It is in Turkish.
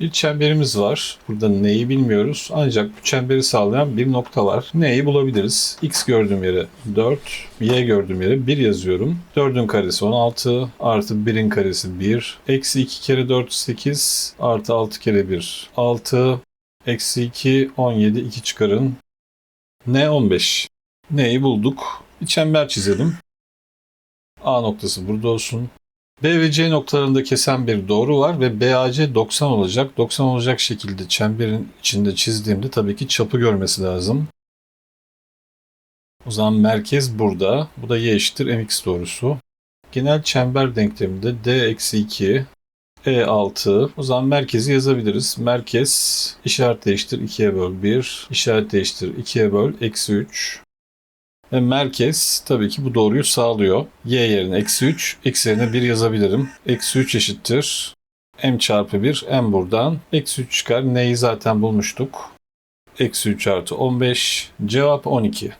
Bir çemberimiz var. Burada neyi bilmiyoruz. Ancak bu çemberi sağlayan bir nokta var. Neyi bulabiliriz? X gördüğüm yere 4, Y gördüğüm yere 1 yazıyorum. 4'ün karesi 16, artı 1'in karesi 1. Eksi 2 kere 4 8, artı 6 kere 1 6. Eksi 2 17, 2 çıkarın. N 15. Neyi bulduk? Bir çember çizelim. A noktası burada olsun. B ve C noktalarında kesen bir doğru var ve BAC 90 olacak. 90 olacak şekilde çemberin içinde çizdiğimde tabii ki çapı görmesi lazım. O zaman merkez burada. Bu da y eşittir mx doğrusu. Genel çember denkleminde d eksi 2 e 6. O zaman merkezi yazabiliriz. Merkez işaret değiştir 2'ye böl 1. işaret değiştir 2'ye böl eksi 3. Ve merkez tabii ki bu doğruyu sağlıyor. Y yerine eksi 3, x yerine 1 yazabilirim. Eksi 3 eşittir. M çarpı 1, M buradan. Eksi 3 çıkar. N'yi zaten bulmuştuk. Eksi 3 artı 15. Cevap 12.